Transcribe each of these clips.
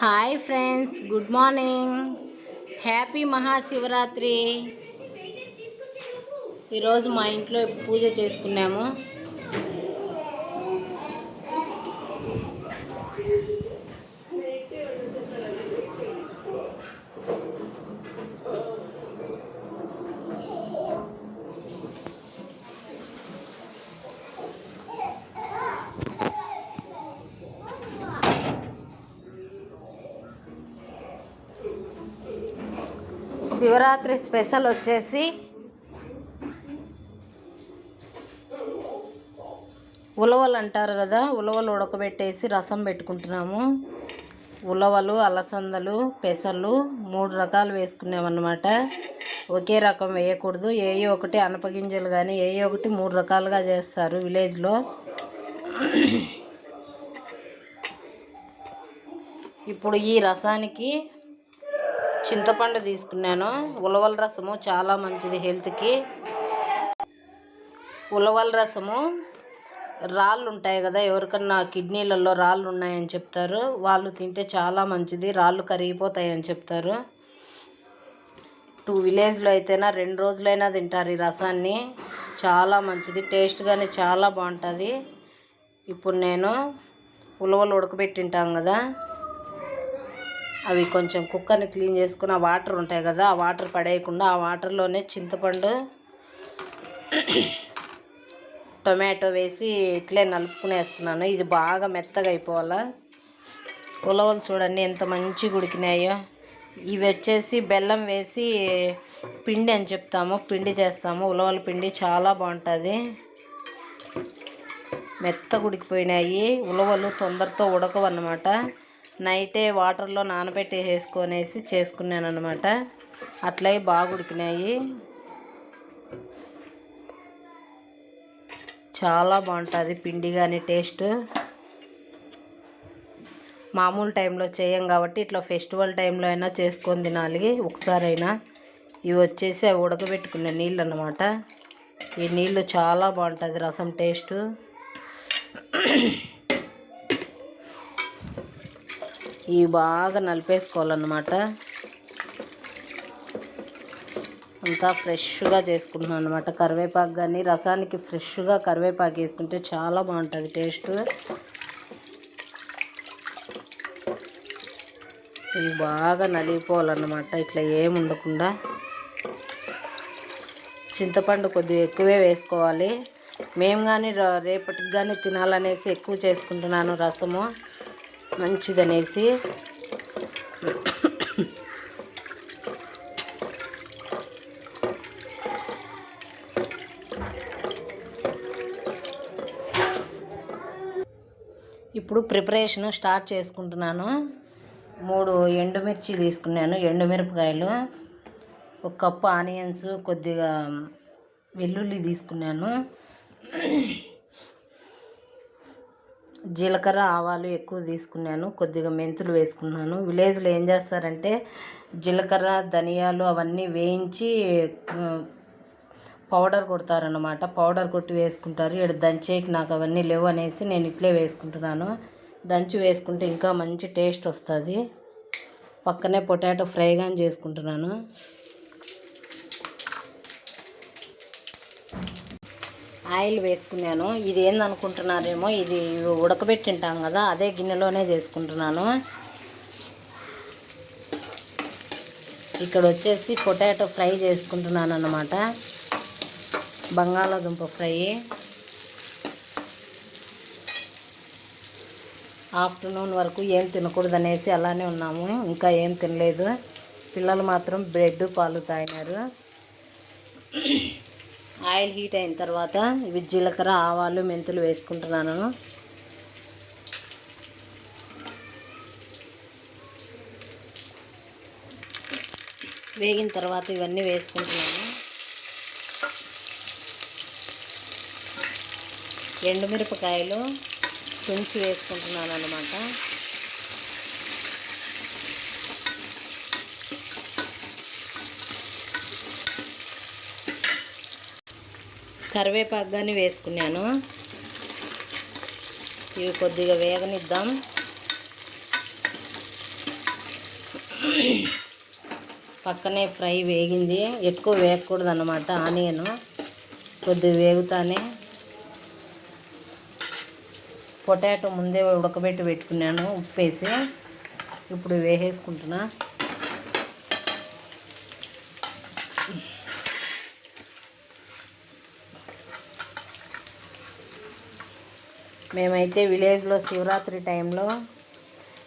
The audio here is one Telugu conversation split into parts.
Hi friends good morning. Happy Mahashivaratri. ఈరోజు మా ఇంట్లో పూజ చేసుకున్నాము. శివరాత్రి స్పెషల్ వచ్చేసి ఉలవలు అంటారు కదా ఉలవలు ఉడకబెట్టేసి రసం పెట్టుకుంటున్నాము. ఉలవలు అలసందలు పెసలు మూడు రకాలు వేసుకున్నామన్నమాట. ఒకే రకం వేయకూడదు. ఏ ఒకటి అనపగింజలు కానీ ఏ ఒకటి మూడు రకాలుగా చేస్తారు విలేజ్లో. ఇప్పుడు ఈ రసానికి చింతపండు తీసుకున్నాను. ఉలవల రసము చాలా మంచిది హెల్త్కి. ఉలవల రసము రాళ్ళు ఉంటాయి కదా ఎవరికన్నా కిడ్నీలలో రాళ్ళు ఉన్నాయని చెప్తారు. వాళ్ళు తింటే చాలా మంచిది రాళ్ళు కరిగిపోతాయని చెప్తారు. టూ విలేజ్లో అయితేనా రెండు రోజులైనా తింటారు ఈ రసాన్ని. చాలా మంచిది టేస్ట్గానే చాలా బాగుంటుంది. ఇప్పుడు నేను ఉలవలు ఉడకబెట్టింటాం కదా అవి కొంచెం కుక్కర్ని క్లీన్ చేసుకుని ఆ వాటర్ ఉంటాయి కదా ఆ వాటర్ పడేయకుండా ఆ వాటర్లోనే చింతపండు టొమాటో వేసి ఇట్లే నలుపుకునేస్తున్నాను. ఇది బాగా మెత్తగా అయిపోవాలా? ఉలవలు చూడండి ఎంత మంచి ఉడికినాయో. ఇవి వచ్చేసి బెల్లం వేసి పిండి అని చెప్తాము పిండి చేస్తాము. ఉలవల పిండి చాలా బాగుంటుంది. మెత్తగా ఉడికిపోయినాయి. ఉలవలు తొందరతో ఉడకవన్నమాట. నైటే వాటర్లో నానబెట్టి వేసుకొనేసి చేసుకున్నాను అనమాట అట్లే బాగా ఉడికినాయి. చాలా బాగుంటుంది పిండి కానీ టేస్ట్. మామూలు టైంలో చేయం కాబట్టి ఇట్లా ఫెస్టివల్ టైంలో అయినా చేసుకొని తినాలి ఒకసారైనా. ఇవి వచ్చేసి అవి ఉడకబెట్టుకునే నీళ్ళు అనమాట ఈ నీళ్ళు చాలా బాగుంటుంది రసం టేస్ట్. ఇవి బాగా నలిపేసుకోవాలన్నమాట. అంతా ఫ్రెష్గా చేసుకుంటున్నాను అనమాట కరివేపాకు కానీ రసానికి ఫ్రెష్గా కరివేపాకు వేసుకుంటే చాలా బాగుంటుంది టేస్ట్. ఇవి బాగా నలిగిపోవాలన్నమాట. ఇట్లా ఏమి ఉండకుండా. చింతపండు కొద్దిగా ఎక్కువే వేసుకోవాలి. మేము కానీ రేపటికి కానీ తినాలనేసి ఎక్కువ చేసుకుంటున్నాను రసము. మంచిదనేసి ఇప్పుడు ప్రిపరేషన్ స్టార్ట్ చేసుకుంటున్నాను. మూడు ఎండుమిర్చి తీసుకున్నాను. ఎండుమిరపకాయలు ఒక కప్పు ఆనియన్స్ కొద్దిగా వెల్లుల్లి తీసుకున్నాను. జీలకర్ర ఆవాలు ఎక్కువ తీసుకున్నాను. కొద్దిగా మెంతులు వేసుకున్నాను. విలేజ్లో ఏం చేస్తారంటే జీలకర్ర ధనియాలు అవన్నీ వేయించి పౌడర్ కొడతారనమాట పౌడర్ కొట్టి వేసుకుంటారు. ఇక్కడ దంచేకి నాకు అవన్నీ లేవు అనేసి నేను ఇట్లే వేసుకుంటున్నాను. దంచి వేసుకుంటే ఇంకా మంచి టేస్ట్ వస్తుంది. పక్కనే పొటాటో ఫ్రై కానీ చేసుకుంటున్నాను. ఆయిల్ వేసుకున్నాను. ఇది ఏందనుకుంటున్నారేమో ఇది ఉడకబెట్టింటాం కదా అదే గిన్నెలోనే చేసుకుంటున్నాను. ఇక్కడ వచ్చేసి పొటాటో ఫ్రై చేసుకుంటున్నాను అన్నమాట బంగాళాదుంప ఫ్రై. ఆఫ్టర్నూన్ వరకు ఏం తినకూడదు అనేసి అలానే ఉన్నాము. ఇంకా ఏం తినలేదు. పిల్లలు మాత్రం బ్రెడ్ పాలు తాగినారు. ఆయిల్ హీట్ అయిన తర్వాత ఇవి జీలకర్ర ఆవాలు మెంతులు వేసుకుంటున్నాను. వేగిన తర్వాత ఇవన్నీ వేసుకుంటున్నాను. ఎండుమిరపకాయలు తుంచి వేసుకుంటున్నాను అన్నమాట. కరివేపాకు కానీ వేసుకున్నాను. ఇవి కొద్దిగా వేగనిద్దాం. పక్కనే ఫ్రై వేగింది. ఎక్కువ వేగకూడదు అన్నమాట ఆనియన్. కొద్దిగా వేగుతానే. పొటాటో ముందే ఉడకబెట్టి పెట్టుకున్నాను ఉప్పు వేసి ఇప్పుడు వేసేసుకుంటున్నా. మేమైతే విలేజ్లో శివరాత్రి టైంలో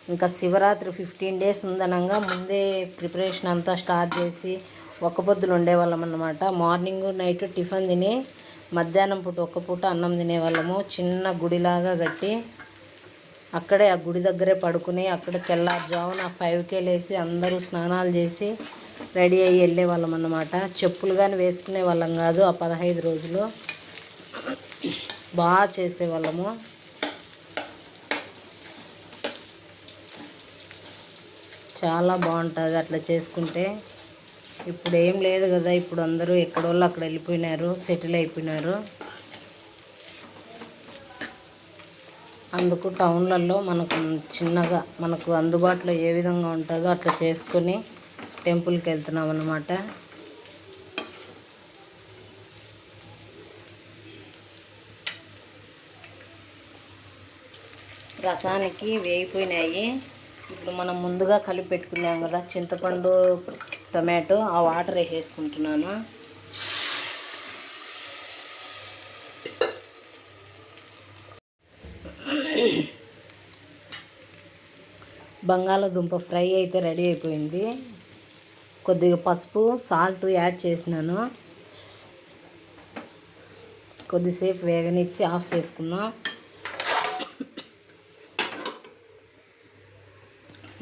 ఇంకా శివరాత్రి ఫిఫ్టీన్ డేస్ ఉందనంగా ముందే ప్రిపరేషన్ అంతా స్టార్ట్ చేసి ఒక్క పొద్దులు ఉండేవాళ్ళం అన్నమాట. మార్నింగ్ నైట్ టిఫిన్ తిని మధ్యాహ్నం పూట ఒక్క పూట అన్నం తినేవాళ్ళము. చిన్న గుడిలాగా కట్టి అక్కడే ఆ గుడి దగ్గరే పడుకుని అక్కడ తెల్లారుజామున ఫైవ్కే లేసి అందరూ స్నానాలు చేసి రెడీ అయ్యి వెళ్ళేవాళ్ళం అన్నమాట. చెప్పులు కానీ వేసుకునే వాళ్ళం కాదు ఆ పదహైదు రోజులు. బాగా చేసేవాళ్ళము. చాలా బాగుంటుంది అట్లా చేసుకుంటే. ఇప్పుడు ఏం లేదు కదా ఇప్పుడు అందరూ ఎక్కడోళ్ళు అక్కడ వెళ్ళిపోయినారు సెటిల్ అయిపోయినారు. అందుకు టౌన్లలో మనకు చిన్నగా మనకు అందుబాటులో ఏ విధంగా ఉంటుందో అట్లా చేసుకొని టెంపుల్కి వెళ్తున్నాం అన్నమాట రసానికి వేగిపోయినాయి. ఇప్పుడు మనం ముందుగా కలిపి పెట్టుకున్నాం కదా చింతపండు టొమాటో ఆ వాటర్ వేసేసుకుంటున్నాను. బంగాళదుంప ఫ్రై అయితే రెడీ అయిపోయింది. కొద్దిగా పసుపు సాల్ట్ యాడ్ చేసినాను. కొద్దిసేపు వేగనిచ్చి ఆఫ్ చేసుకుందాం.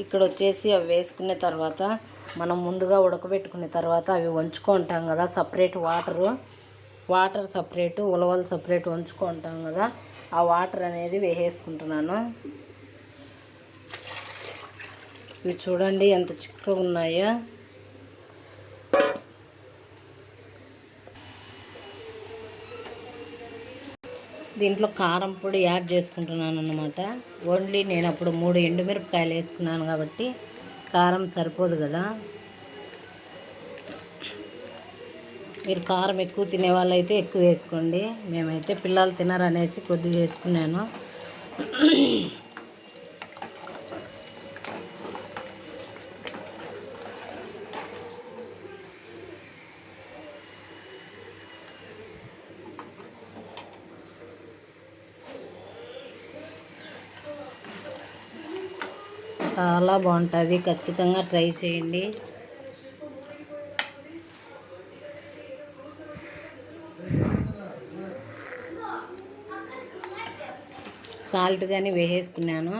ఇక్కడ వచ్చేసి అవి వేసుకున్న తర్వాత మనం ముందుగా ఉడకబెట్టుకున్న తర్వాత అవి వంచుకుంటాం కదా సపరేట్ వాటరు. వాటర్ సపరేటు ఉలవలు సపరేట్ వంచుకుంటాం కదా ఆ వాటర్ అనేది వేసేసుకుంటున్నాను. ఇవి చూడండి ఎంత చిక్కగా ఉన్నాయో. దీంట్లో కారం పొడి యాడ్ చేసుకుంటున్నాను అనమాట ఓన్లీ నేను అప్పుడు మూడు ఎండుమిరపకాయలు వేసుకున్నాను కాబట్టి కారం సరిపోదు కదా. మీరు కారం ఎక్కువ తినే వాళ్ళైతే ఎక్కువ వేసుకోండి. మేమైతే పిల్లలు తినరనేసి కొద్దిగా వేసుకున్నాను. చాలా బాగుంటుంది. ఖచ్చితంగా ట్రై చేయండి. సాల్ట్ కానీ వేసేసుకున్నాను.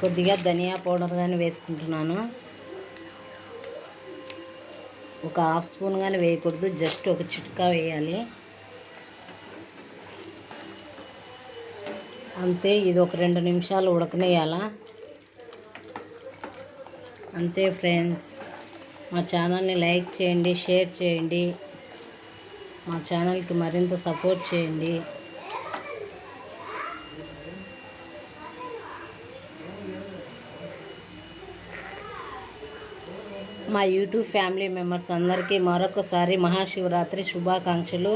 కొద్దిగా ధనియా పౌడర్ కానీ వేసుకుంటున్నాను. ఒక హాఫ్ స్పూన్ కానీ వేయకూడదు. జస్ట్ ఒక చిట్కా వేయాలి. అంతే ఇది ఒక రెండు నిమిషాలు ఉడకనేయాల? అంతే ఫ్రెండ్స్ మా ఛానల్ని లైక్ చేయండి షేర్ చేయండి మా ఛానల్కి మరింత సపోర్ట్ చేయండి. మా యూట్యూబ్ ఫ్యామిలీ మెంబర్స్ అందరికీ మరొకసారి మహాశివరాత్రి శుభాకాంక్షలు.